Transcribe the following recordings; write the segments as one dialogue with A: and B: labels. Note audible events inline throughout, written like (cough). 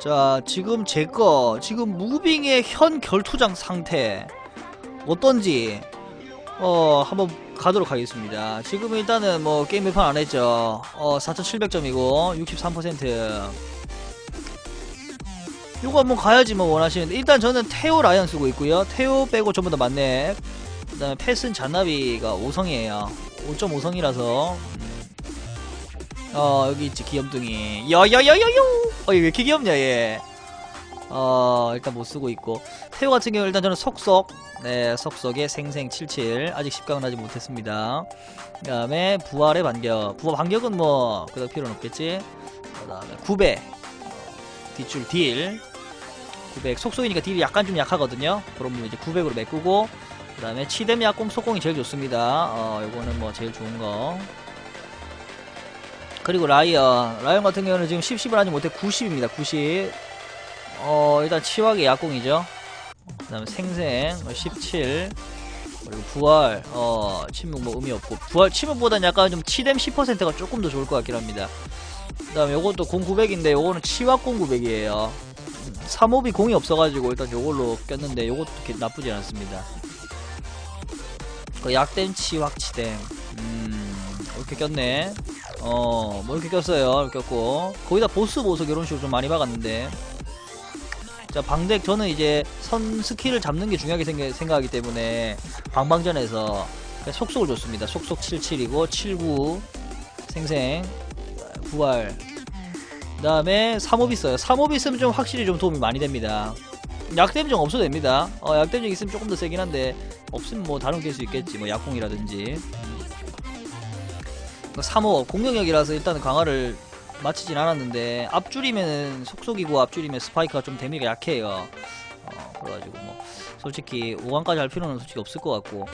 A: 자 지금 제거 지금 무빙의 현 결투장 상태 어떤지 어 한번 가도록 하겠습니다. 지금 일단은 뭐 게임 몇판 안했죠? 어 4700점이고 63% 요거 한번 가야지 뭐 원하시는데. 일단 저는 테오 라이언 쓰고 있고요. 테오 빼고 전부 다 맞네. 그 다음에 패슨 잔나비가 5성이에요. 5.5성이라서 어 여기 있지 귀염둥이. 여여여여요 어얘 왜 이렇게 귀엽냐 얘 어 일단 못 쓰고 있고. 태호 같은 경우 일단 저는 속속 네 속속에 생생 77 아직 10강은 하지 못했습니다. 그 다음에 부활의 반격. 부활 반격은 뭐 그닥 필요는 없겠지? 그 다음에 900 어, 뒷줄 딜. 900 속속이니까 딜이 약간 좀 약하거든요. 그러면 이제 900으로 메꾸고 그 다음에 치뎀 약공 속공이 제일 좋습니다. 어 요거는 뭐 제일 좋은 거 그리고 라이언 라이언 같은 경우는 지금 10, 10을 하지 못해 90입니다. 90 어 일단 치wak의 약공이죠. 그 다음에 생생 17 그리고 부활. 어 침묵 뭐 의미 없고. 부활 침묵보다는 약간 좀 치뎀 10%가 조금 더 좋을 것 같긴 합니다. 그 다음에 요것도 0900인데 요거는 치왁 0900이에요. 3호비 공이 없어가지고 일단 요걸로 꼈는데 요것도 나쁘지 않습니다. 그 약댐 치왁 치뎀 음 이렇게 꼈네 어, 뭐 이렇게 꼈어요. 이렇게 꼈고. 거기다 보스 보석 이런 식으로 좀 많이 박았는데. 자, 방덱 저는 이제 선 스킬을 잡는 게 중요하게 생각, 생각하기 때문에 방방전에서 속속을 줬습니다. 속속 77이고 79 생생 부활 그 다음에 3옵 있어요. 3옵 있으면 좀 확실히 좀 도움이 많이 됩니다. 약댐정 없어도 됩니다. 어, 약댐정 있으면 조금 더 세긴 한데 없으면 뭐 다른 깰수 있겠지. 뭐 약공이라든지. 3호 공격력이라서 일단은 강화를 마치진 않았는데 앞줄이면은 속속이고 앞줄이면 스파이크가 좀 데미가 약해요. 어, 그래가지고 뭐 솔직히 5강까지 할 필요는 솔직히 없을 것 같고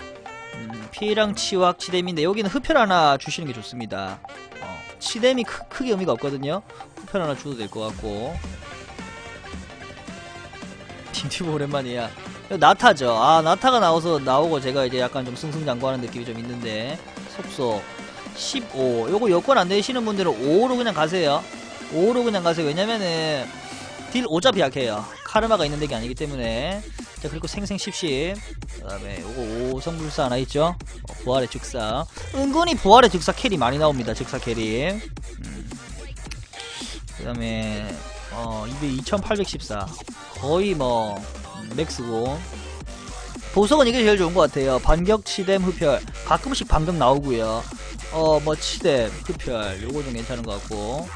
A: 음, 피해량 치확 치뎀인데 여기는 흡혈 하나 주시는 게 좋습니다. 어, 치뎀이 크, 크게 의미가 없거든요. 흡혈 하나 줘도 될 것 같고 딩티브 오랜만이야. 나타죠. 아 나타가 나와서 나오고 제가 이제 약간 좀 승승장구하는 느낌이 좀 있는데 속속 15 요거 여권 안 되시는 분들은 5로 그냥 가세요. 5로 그냥 가세요. 왜냐면은 딜 어차피 약해요. 카르마가 있는 덱이 아니기 때문에. 자 그리고 생생 10십 그 다음에 요거 5성불사 하나 있죠? 어, 부활의 즉사. 은근히 부활의 즉사 캐리 많이 나옵니다. 즉사 캐리. 음. 그 다음에 어 2814 거의 뭐 음, 맥스고. 보석은 이게 제일 좋은 것 같아요. 반격 치뎀 흡혈. 가끔씩 방금 나오고요 어, 뭐, 치뎀, 흡혈, 요거 좀 괜찮은 것 같고.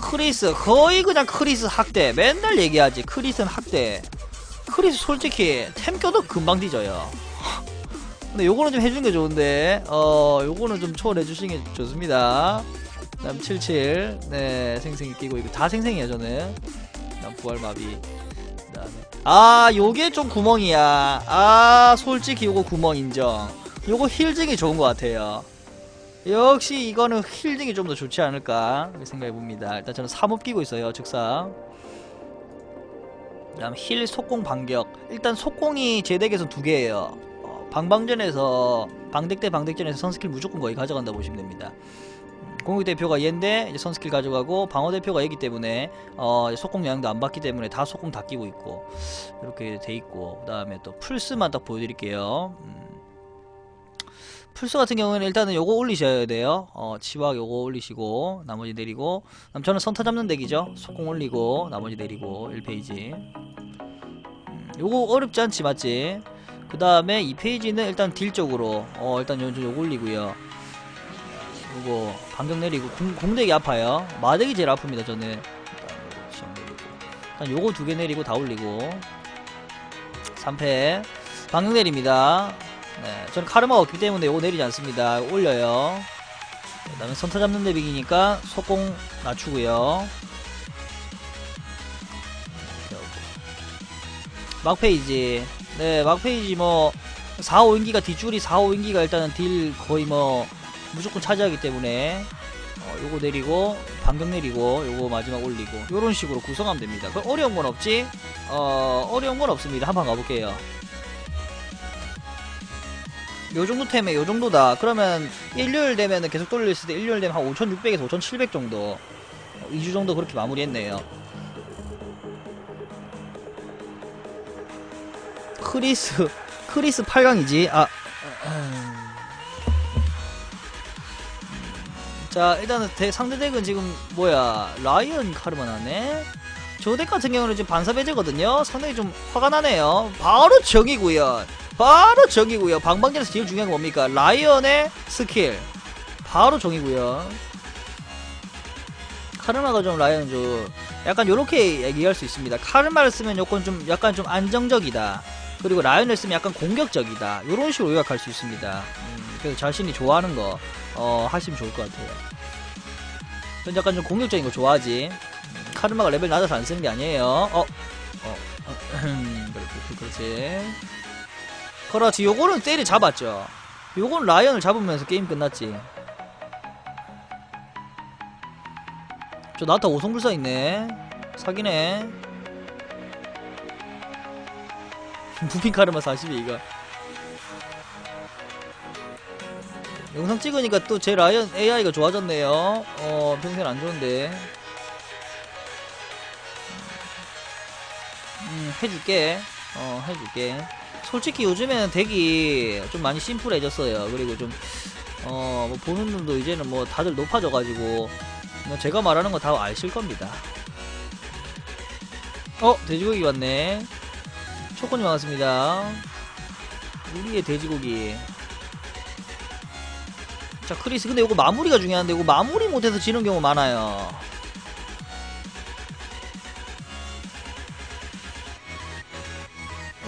A: 크리스, 거의 그냥 크리스 학대. 맨날 얘기하지. 크리스는 학대. 크리스 솔직히 템 껴도 금방 뒤져요. (laughs) 근데 요거는 좀 해주는 게 좋은데, 어, 요거는 좀 초월해 주시는 게 좋습니다. 그 다음 77. 네, 생생이 끼고 있고. 다 생생이에요, 저는. 그 다음 부활마비. 그 다음에. 아, 요게 좀 구멍이야. 아, 솔직히 요거 구멍 인정. 요거 힐징이 좋은 것 같아요. 역시 이거는 힐징이 좀 더 좋지 않을까 생각해 봅니다. 일단 저는 3업 끼고 있어요. 즉사. 그 다음 힐 속공 반격. 일단 속공이 제 덱에서 두 개예요. 어, 방방전에서 방덱 대 방덱전에서 선스킬 무조건 거의 가져간다 보시면 됩니다. 음, 공격 대표가 얘인데 선스킬 가져가고 방어 대표가 얘기 때문에 어, 속공 영향도 안 받기 때문에 다 속공 다 끼고 있고 이렇게 돼 있고 그 다음에 또 풀스만 딱 보여드릴게요. 음. 풀스 같은 경우에는 일단은 요거 올리셔야 돼요. 어, 치박 요거 올리시고 나머지 내리고 그럼 저는 선타 잡는 덱이죠. 속공 올리고 나머지 내리고 1페이지 음, 요거 어렵지 않지 맞지? 그 다음에 2페이지는 일단 딜 쪽으로 어 일단 요, 요거 올리고요. 요거 반격 내리고 공, 공덱이 아파요. 마덱이 제일 아픕니다 저는. 일단 요거 내리고 일단 요거 두 개 내리고 다 올리고 3패 반격 내립니다. 네, 저는 카르마가 없기 때문에 요거 내리지 않습니다. 올려요. 그 다음에 선타 잡는 데빅이니까 속공 낮추고요. 막페이지. 네, 막페이지 뭐 4, 5인기가 뒷줄이 4, 5인기가 일단은 딜 거의 뭐 무조건 차지하기 때문에 어, 요거 내리고 반격 내리고 요거 마지막 올리고 요런 식으로 구성하면 됩니다. 그 어려운 건 없지? 어, 어려운 건 없습니다. 한번 가볼게요. 요 정도 템에 요 정도다. 그러면 일요일 되면은 계속 돌릴 수 있을 때 일요일 되면 한 5,600에서 5,700 정도. 2주 정도 그렇게 마무리했네요. 크리스 크리스 8강이지. 아. 음. 자 일단은 대, 상대 덱은 지금 뭐야 라이언 카르마 나네. 저 덱 같은 경우는 지금 반사 배제거든요. 상당히 좀 화가 나네요. 바로 정이고요. 바로 정이고요. 방방전에서 제일 중요한 건 뭡니까? 라이언의 스킬. 바로 정이고요. 카르마가 좀 라이언 좀 약간 요렇게 얘기할 수 있습니다. 카르마를 쓰면 요건 좀 약간 좀 안정적이다. 그리고 라이언을 쓰면 약간 공격적이다. 요런 식으로 요약할 수 있습니다. 음, 그래서 자신이 좋아하는 거 어, 하시면 좋을 것 같아요. 전 약간 좀 공격적인 거 좋아하지. 음, 카르마가 레벨 낮아서 안 쓰는 게 아니에요. 어, 어, 어 (clears throat) 그렇지, 그렇지. 요거는 때리 잡았죠. 요건 라이언을 잡으면서 게임 끝났지. 저 나타 오성불사 있네. 사기네. (laughs) 무빙 카르마 40이 이거. 영상 찍으니까 또 제 라이언 AI가 좋아졌네요. 어, 평소엔 안 좋은데. 음, 해줄게. 어, 해줄게. 솔직히 요즘에는 덱이 좀 많이 심플해졌어요. 그리고 좀, 어, 뭐 보는 눈도 이제는 뭐 다들 높아져가지고, 뭐 제가 말하는 거 다 아실 겁니다. 어, 돼지고기 왔네. 초코님 반갑습니다. 우리의 돼지고기. 자, 크리스. 근데 이거 마무리가 중요한데, 이거 마무리 못해서 지는 경우 많아요.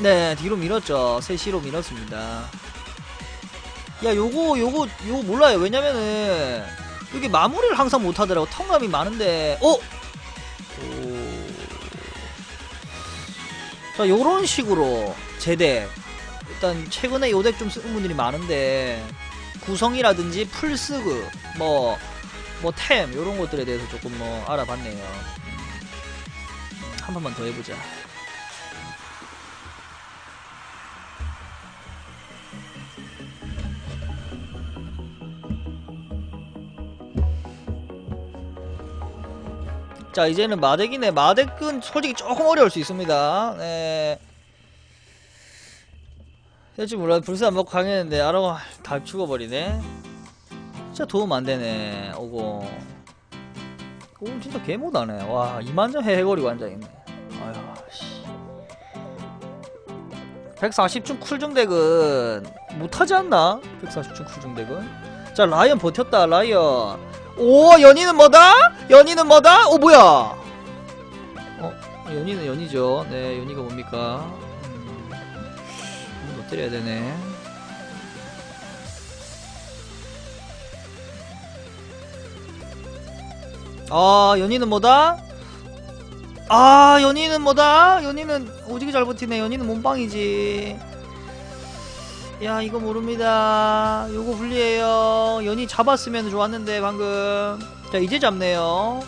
A: 네, 뒤로 밀었죠. 3시로 밀었습니다. 야, 요거, 요거, 요거 몰라요. 왜냐면은, 여기 마무리를 항상 못하더라고. 턴감이 많은데, 어? 오. 자, 요런 식으로 제대. 일단, 최근에 요덱 좀 쓰는 분들이 많은데, 구성이라든지 풀스그, 뭐, 뭐, 템, 요런 것들에 대해서 조금 뭐, 알아봤네요. 음, 한 번만 더 해보자. 자 이제는 마덱이네 마덱은 솔직히 조금 어려울 수 있습니다. 네. 될지 몰라 불사 안 먹고 강했는데 아라가 다 죽어버리네. 진짜 도움 안되네 오고. 오늘 진짜 개못하네. 와 이만점 해해거리고 앉아있네. 아휴 씨. 140중 쿨중 덱은 못하지 않나? 140중 쿨중 덱은 자 라이언 버텼다 라이언. 오 연희는 뭐다? 연희는 뭐다? 오 뭐야? 어 연희는 연희죠. 네 연희가 뭡니까? 음, 한번 때려야 되네. 아 연희는 뭐다? 아 연희는 뭐다? 연희는 오지게 잘 버티네. 연희는 몸빵이지. 야 이거 모릅니다. 요거 불리해요. 연이 잡았으면 좋았는데 방금. 자 이제 잡네요.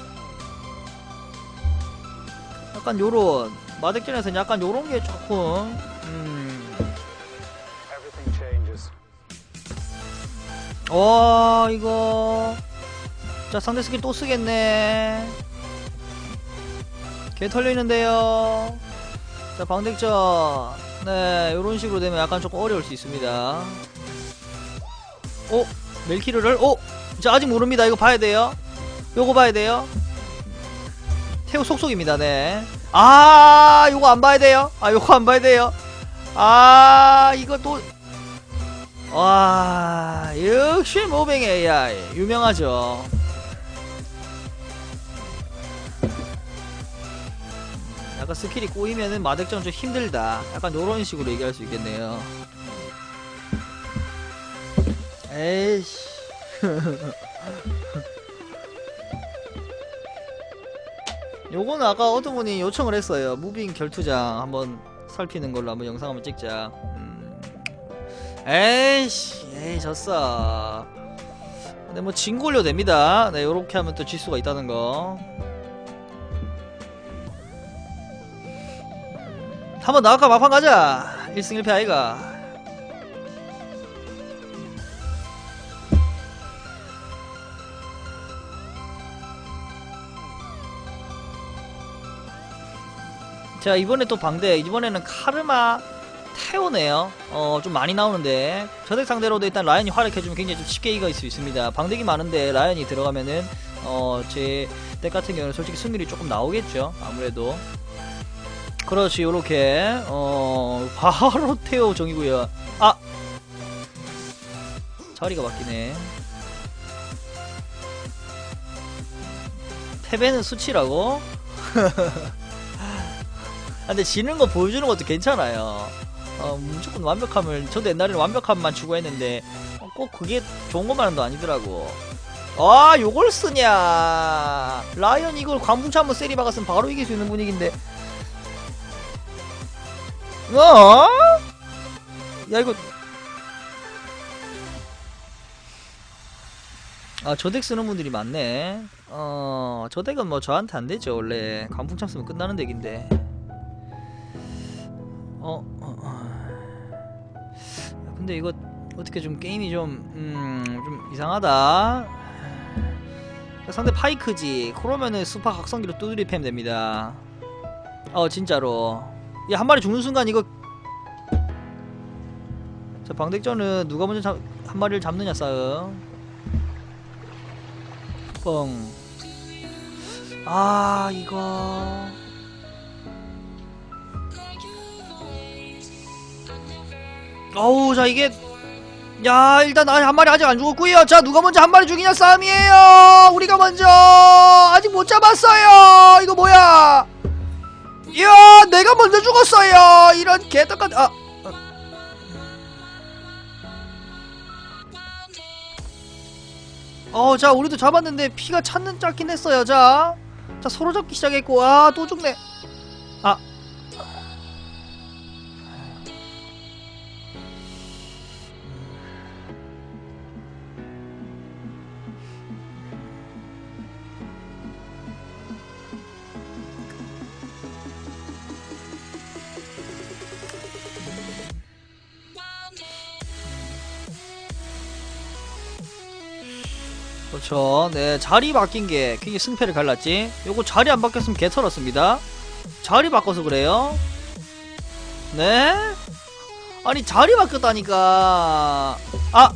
A: 약간 요런. 마덱전에서는 약간 요런 게 조금 음. 와 이거. 자 상대 스킬 또 쓰겠네. 개 털려있는데요. 자 방덱전 네 요런 식으로 되면 약간 조금 어려울 수 있습니다. 어? 멜키르를? 어? 자 아직 모릅니다. 이거 봐야 돼요? 요거 봐야 돼요? 태우 속속입니다. 네아 요거 안 봐야 돼요? 아 요거 안 봐야 돼요? 아 이거 또 와 역시 모뱅 AI 유명하죠 약간 스킬이 꼬이면은 마덱전 좀 힘들다. 약간 요런 식으로 얘기할 수 있겠네요. 에이씨. (laughs) 요거는 아까 어떤 분이 요청을 했어요. 무빙 결투장 한번 살피는 걸로 한번 영상 한번 찍자. 음. 에이씨. 에이 졌어. 근데 뭐 진골료 됩니다. 네 요렇게 하면 또 질 수가 있다는 거 한번 나아까? 막판 가자. 1승 1패 아이가. 자 이번에 또 방대. 이번에는 카르마 태오네요. 어 좀 많이 나오는데. 저덱 상대로도 일단 라이언이 활약해주면 굉장히 좀 쉽게 이길 수 있습니다. 방대기 많은데 라이언이 들어가면은 어제덱 같은 경우는 솔직히 승률이 조금 나오겠죠. 아무래도. 그렇지 요렇게 어 바로 (laughs) 태오 정이고요 아 자리가 바뀌네 패배는 수치라고? (laughs) 아, 근데 지는 거 보여주는 것도 괜찮아요. 어, 무조건 완벽함을, 저도 옛날에는 완벽함만 추구했는데, 어, 꼭 그게 좋은 것만은 도 아니더라고. 아, 요걸 쓰냐. 라이언 이걸 광풍차 한번 세리 박았으면 바로 이길 수 있는 분위기인데. 어? 야, 이거. 아, 저덱 쓰는 분들이 많네. 어, 저덱은 뭐 저한테 안 되죠, 원래. 광풍참 쓰면 끝나는 덱인데. 어, 어, 어. 근데 이거 어떻게 좀 게임이 좀, 음, 좀 이상하다. 상대 파이크지. 그러면은 수파 각성기로 두드리 패면 됩니다. 어, 진짜로. 야, 한 마리 죽는 순간 이거. 자, 방백전은 누가 먼저 잡, 한 마리를 잡느냐 싸움. 뻥. 아, 이거. 어우 자 이게 야 일단 아, 한 마리 아직 안 죽었고요 자 누가 먼저 한 마리 죽이냐 싸움이에요 우리가 먼저 아직 못 잡았어요 이거 뭐야 이야 내가 먼저 죽었어요 이런 개떡같 아 어, 자, 우리도 잡았는데 피가 찾는 짧긴 했어요. 자, 자 서로 잡기 시작했고, 아, 또 죽네. 아, 그렇죠. 네, 자리 바뀐 게 굉장히 승패를 갈랐지. 요거 자리 안 바뀌었으면 개 털었습니다. 자리 바꿔서 그래요. 네? 아니 자리 바뀌었다니까. 아.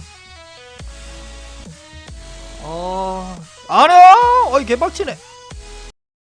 A: 어. 안 해요. 어이 개빡치네.